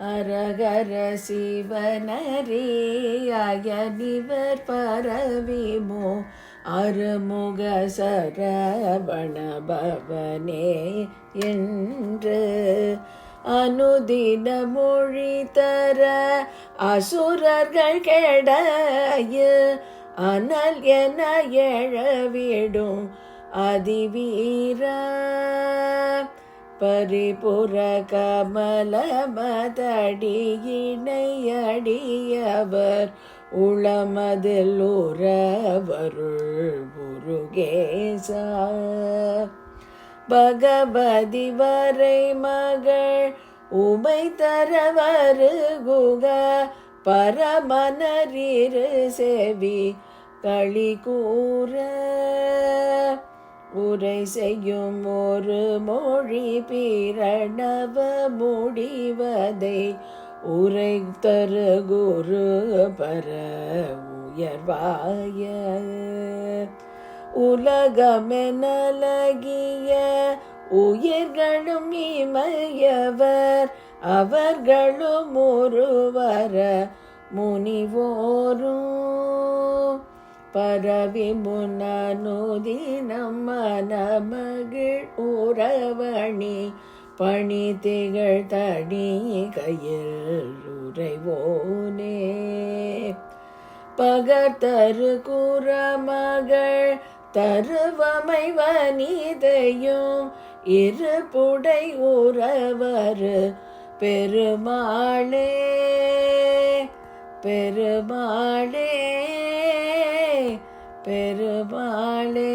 அரகர சிவனரேயாய நிவர் பரவிமோ அருமுக சரவண பவனே என்று. அனுதின மொழி தர அசுரர்கள் கெடைய அனல் என எழவிடும் அதிவீரா. பரிபுர கமல உளமதில் உறவருள் முருகேசா பகவதி வரை மகள் உமை தரவரு குக பரமனரிரு செவி களி கூற உரை செய்யும் ஒரு மொழி பிரணவ முடிவதை உரை தரு குரு பர உயர்வாய. உலகமெனலகிய உயிர்களும் இமையவர் அவர்களும் ஒருவர முனிவோரும். பரவி முன்னனுதினம் மனமகிழ் உறவணி பணி திகழ் தனி கையில் உறைவோனே பகத்தரு குறமகள் தருவமை வனிதையும் இருபுடை உறவர் பெருமாளே. பெருமாளே பெருமாளே.